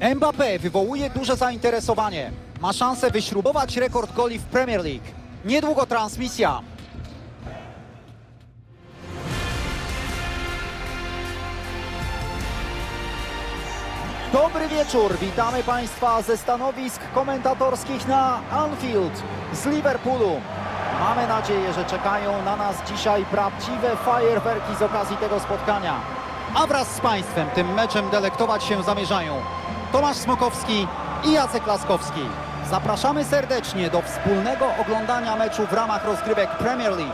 Mbappé wywołuje duże zainteresowanie. Ma szansę wyśrubować rekord goli w Premier League. Niedługo transmisja. Dobry wieczór, witamy Państwa ze stanowisk komentatorskich na Anfield z Liverpoolu. Mamy nadzieję, że czekają na nas dzisiaj prawdziwe fajerwerki z okazji tego spotkania. A wraz z Państwem tym meczem delektować się zamierzają Tomasz Smokowski i Jacek Laskowski. Zapraszamy serdecznie do wspólnego oglądania meczu w ramach rozgrywek Premier League.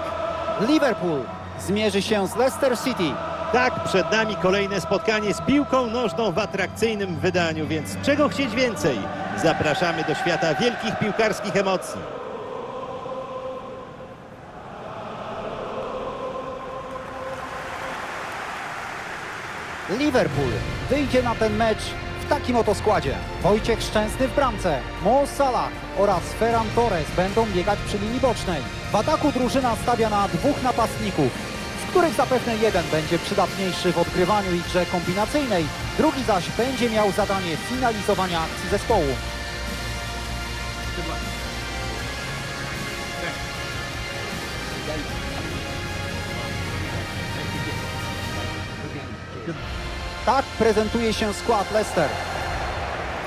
Liverpool zmierzy się z Leicester City. Tak, przed nami kolejne spotkanie z piłką nożną w atrakcyjnym wydaniu, więc czego chcieć więcej? Zapraszamy do świata wielkich piłkarskich emocji. Liverpool wyjdzie na ten mecz takim oto składzie. Wojciech Szczęsny w bramce, Mo Salah oraz Ferran Torres będą biegać przy linii bocznej. W ataku drużyna stawia na dwóch napastników, z których zapewne jeden będzie przydatniejszy w odgrywaniu i grze kombinacyjnej, drugi zaś będzie miał zadanie finalizowania akcji zespołu. Tak prezentuje się skład Leicester.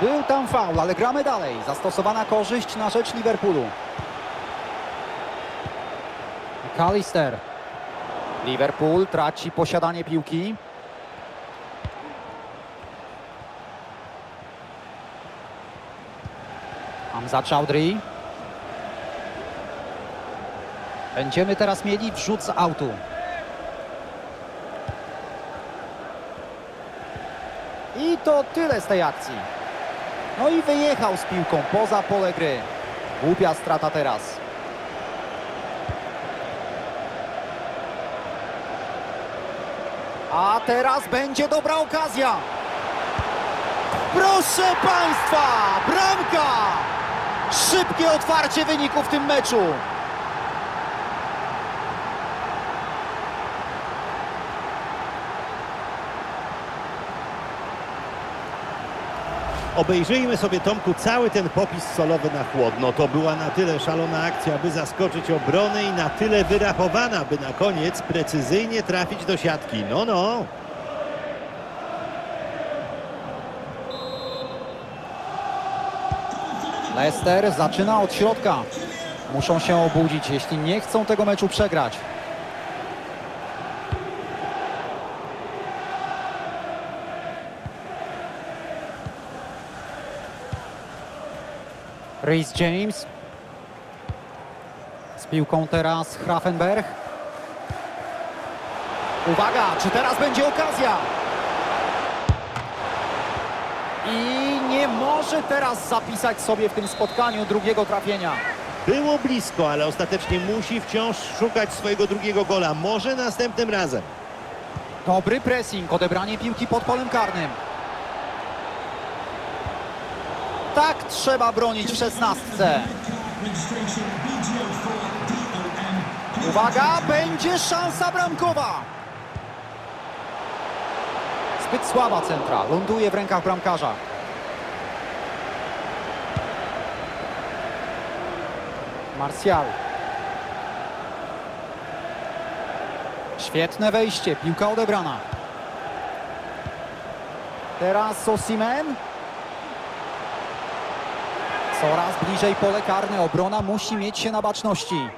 Był tam faul, ale gramy dalej. Zastosowana korzyść na rzecz Liverpoolu. McAllister. Liverpool traci posiadanie piłki. Hamza Chowdhury. Będziemy teraz mieli wrzut z autu. I to tyle z tej akcji. No i wyjechał z piłką poza pole gry. Głupia strata teraz. A teraz będzie dobra okazja. Proszę Państwa, bramka! Szybkie otwarcie wyniku w tym meczu. Obejrzyjmy sobie, Tomku, cały ten popis solowy na chłodno. To była na tyle szalona akcja, by zaskoczyć obronę i na tyle wyrachowana, by na koniec precyzyjnie trafić do siatki. No, no. Leicester zaczyna od środka. Muszą się obudzić, jeśli nie chcą tego meczu przegrać. Reece James. Z piłką teraz Grafenberg. Uwaga, czy teraz będzie okazja? I nie może teraz zapisać sobie w tym spotkaniu drugiego trafienia. Było blisko, ale ostatecznie musi wciąż szukać swojego drugiego gola. Może następnym razem. Dobry pressing, odebranie piłki pod polem karnym. Tak trzeba bronić w szesnastce. Uwaga, będzie szansa bramkowa. Zbyt słaba centra, ląduje w rękach bramkarza. Martial. Świetne wejście, piłka odebrana. Teraz Osimen. Coraz bliżej pole karne, obrona musi mieć się na baczności.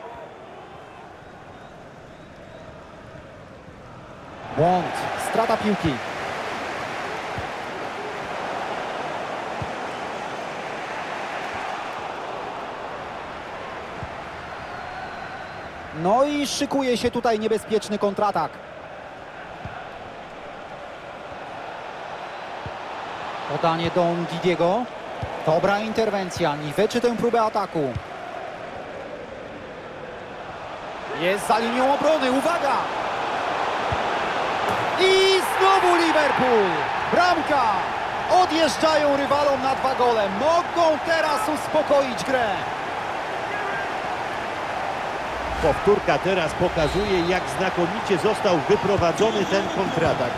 Błąd, strata piłki. No i szykuje się tutaj niebezpieczny kontratak. Podanie do Ndidiego. Dobra interwencja, niweczy tę próbę ataku. Jest za linią obrony, uwaga! I znowu Liverpool! Bramka! Odjeżdżają rywalom na dwa gole. Mogą teraz uspokoić grę. Powtórka teraz pokazuje, jak znakomicie został wyprowadzony ten kontratak.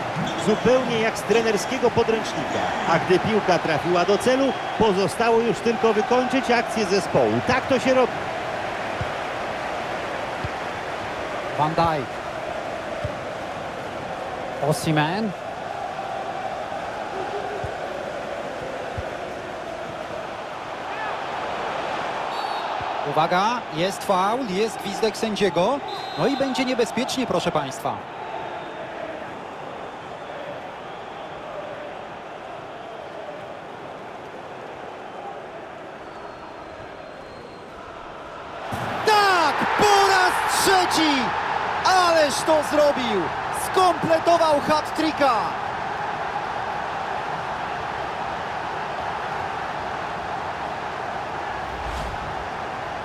Zupełnie jak z trenerskiego podręcznika. A gdy piłka trafiła do celu, pozostało już tylko wykończyć akcję zespołu. Tak to się robi. Van Dijk. Osimhen. Uwaga, jest faul, jest gwizdek sędziego. No i będzie niebezpiecznie, proszę Państwa. Tak, po raz trzeci! Ależ to zrobił! Skompletował hat-tricka!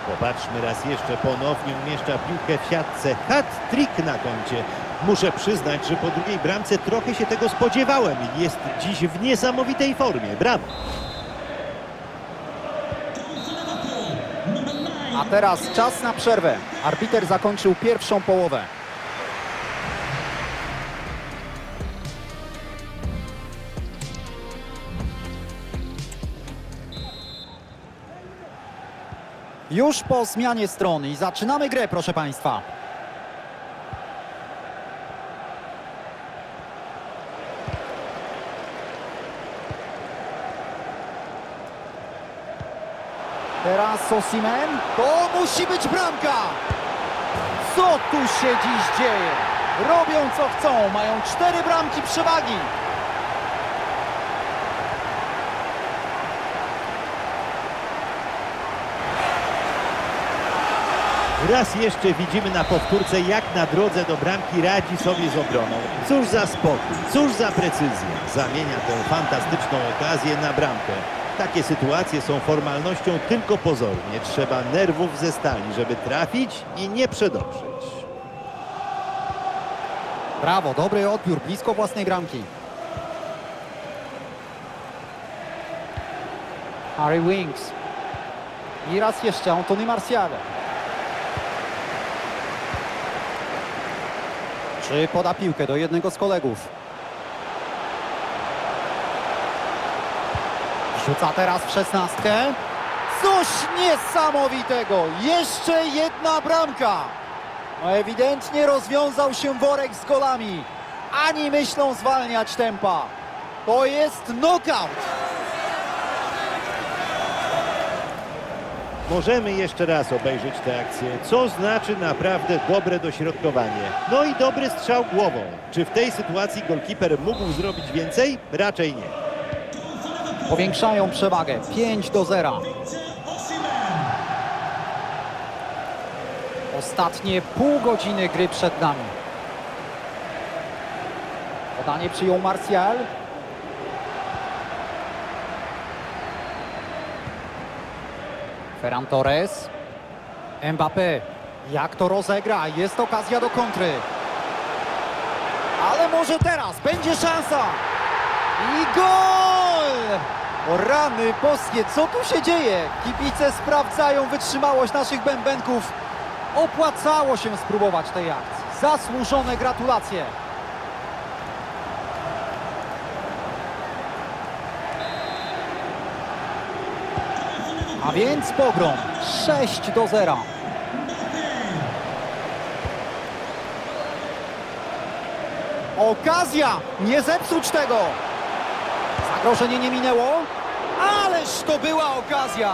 Popatrzmy raz jeszcze, ponownie umieszcza piłkę w siatce. Hat-trick na koncie. Muszę przyznać, że po drugiej bramce trochę się tego spodziewałem. Jest dziś w niesamowitej formie. Brawo! A teraz czas na przerwę. Arbiter zakończył pierwszą połowę. Już po zmianie strony i zaczynamy grę, proszę Państwa. Teraz Osimen. To musi być bramka! Co tu się dziś dzieje? Robią co chcą, mają cztery bramki przewagi. Raz jeszcze widzimy na powtórce, jak na drodze do bramki radzi sobie z obroną. Cóż za spokój, cóż za precyzja. Zamienia tę fantastyczną okazję na bramkę. Takie sytuacje są formalnością tylko pozornie. Trzeba nerwów ze stali, żeby trafić i nie przedobrzyć. Brawo, dobry odbiór, blisko własnej bramki. Harry Winks. I raz jeszcze Antony Martial. Czy poda piłkę do jednego z kolegów? Rzuca teraz w szesnastkę. Coś niesamowitego! Jeszcze jedna bramka! No ewidentnie rozwiązał się worek z golami. Ani myślą zwalniać tempa. To jest knockout. Możemy jeszcze raz obejrzeć tę akcję, co znaczy naprawdę dobre dośrodkowanie. No i dobry strzał głową. Czy w tej sytuacji golkiper mógł zrobić więcej? Raczej nie. Powiększają przewagę 5 do 0. Ostatnie pół godziny gry przed nami. Podanie przyjął Martial. Ferran Torres. Mbappé. Jak to rozegra? Jest okazja do kontry. Ale może teraz będzie szansa. I gol! O rany boskie, co tu się dzieje? Kibice sprawdzają wytrzymałość naszych bębenków. Opłacało się spróbować tej akcji. Zasłużone gratulacje. A więc pogrom 6 do 0. Okazja! Nie zepsuć tego! Zagrożenie nie minęło, ależ to była okazja!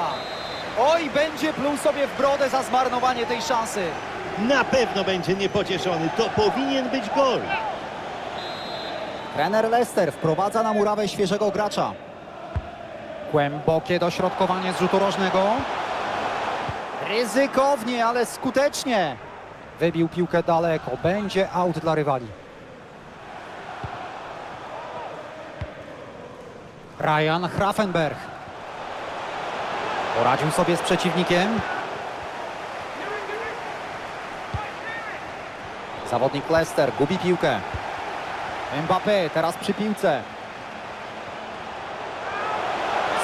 Oj, będzie pluł sobie w brodę za zmarnowanie tej szansy. Na pewno będzie niepocieszony. To powinien być gol. Trener Lester wprowadza na murawę świeżego gracza. Głębokie dośrodkowanie z rzutu rożnego. Ryzykownie, ale skutecznie. Wybił piłkę daleko. Będzie aut dla rywali. Ryan Grafenberg. Poradził sobie z przeciwnikiem. Zawodnik Leicester gubi piłkę. Mbappé teraz przy piłce.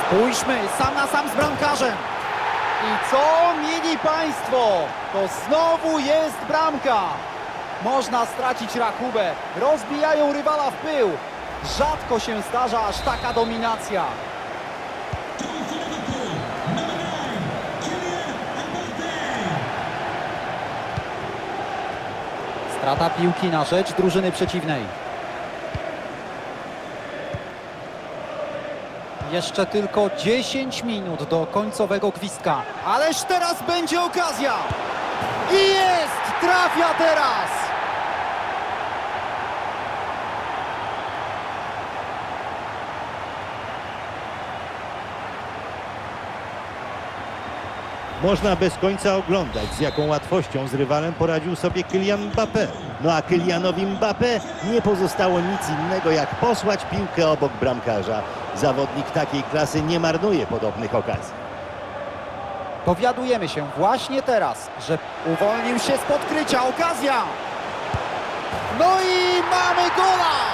Spójrzmy, sam na sam z bramkarzem. I co mieli Państwo? To znowu jest bramka. Można stracić rachubę. Rozbijają rywala w pył. Rzadko się zdarza aż taka dominacja. Strata piłki na rzecz drużyny przeciwnej. Jeszcze tylko 10 minut do końcowego gwizdka. Ależ teraz będzie okazja! I jest! Trafia teraz! Można bez końca oglądać, z jaką łatwością z rywalem poradził sobie Kylian Mbappé. No a Kylianowi Mbappé nie pozostało nic innego, jak posłać piłkę obok bramkarza. Zawodnik takiej klasy nie marnuje podobnych okazji. Dowiadujemy się właśnie teraz, że uwolnił się z podkrycia. Okazja! No i mamy gola!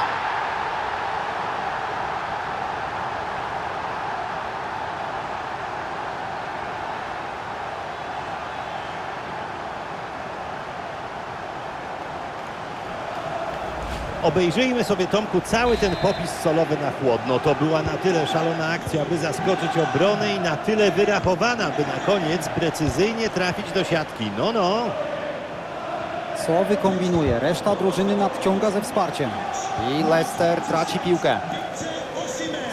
Obejrzyjmy sobie, Tomku, cały ten popis solowy na chłodno. To była na tyle szalona akcja, by zaskoczyć obronę i na tyle wyrachowana, by na koniec precyzyjnie trafić do siatki. No, no. Co wykombinuje? Reszta drużyny nadciąga ze wsparciem. I Leicester traci piłkę.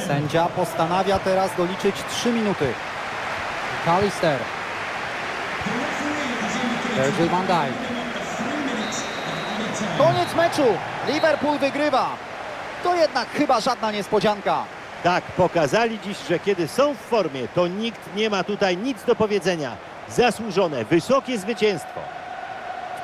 Sędzia postanawia teraz doliczyć 3 minuty. Kalister. Virgil van Dijk. Koniec meczu. Liverpool wygrywa. To jednak chyba żadna niespodzianka. Tak, pokazali dziś, że kiedy są w formie, to nikt nie ma tutaj nic do powiedzenia. Zasłużone, wysokie zwycięstwo.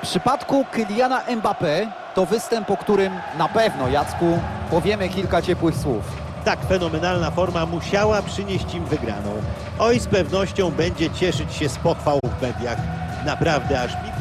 W przypadku Kyliana Mbappé to występ, o którym na pewno, Jacku, powiemy kilka ciepłych słów. Tak fenomenalna forma musiała przynieść im wygraną. Oj, z pewnością będzie cieszyć się z pochwał w mediach. Naprawdę aż mi